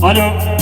Alo.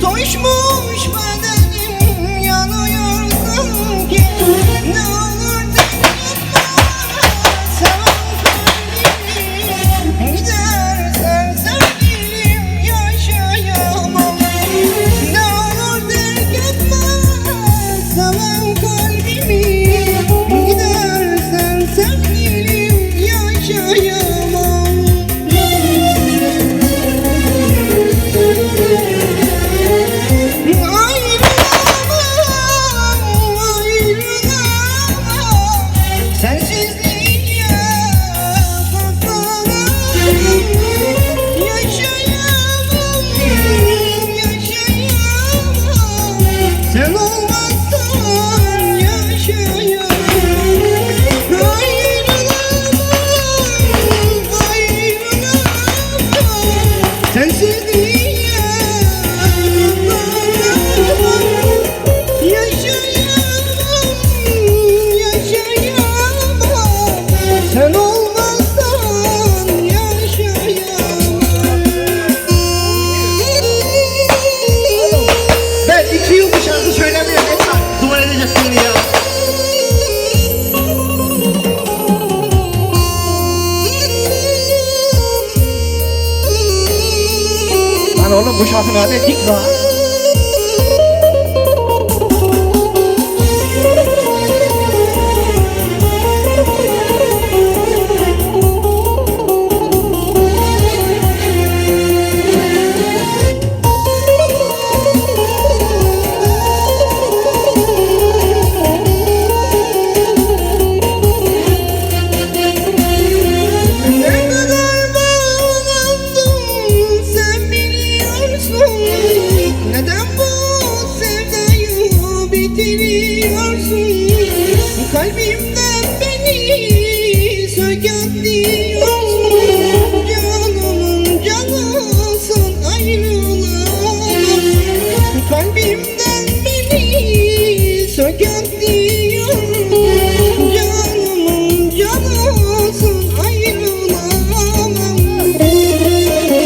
Dois mundos. İki yıl bu şarkı söylemiyorum. Esra duvar edecek beni ya. Lan oğlum bu şarkının adı dik lan.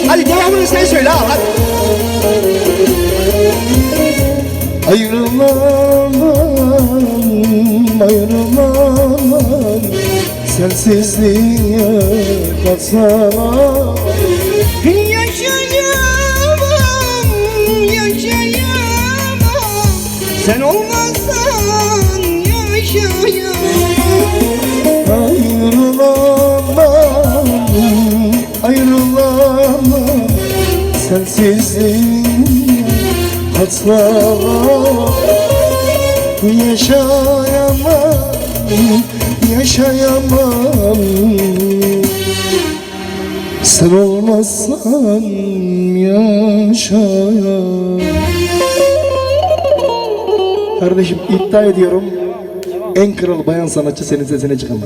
Hadi devamını sen söyle ha. Hadi. Ayrılamam, ayrılamam Sensizliğe katlanamam Sensizliğe katlanamam Yaşayamam, yaşayamam Sen olmazsan yaşayamam Kardeşim iddia ediyorum en kral bayan sanatçı senin sesine çıkamaz.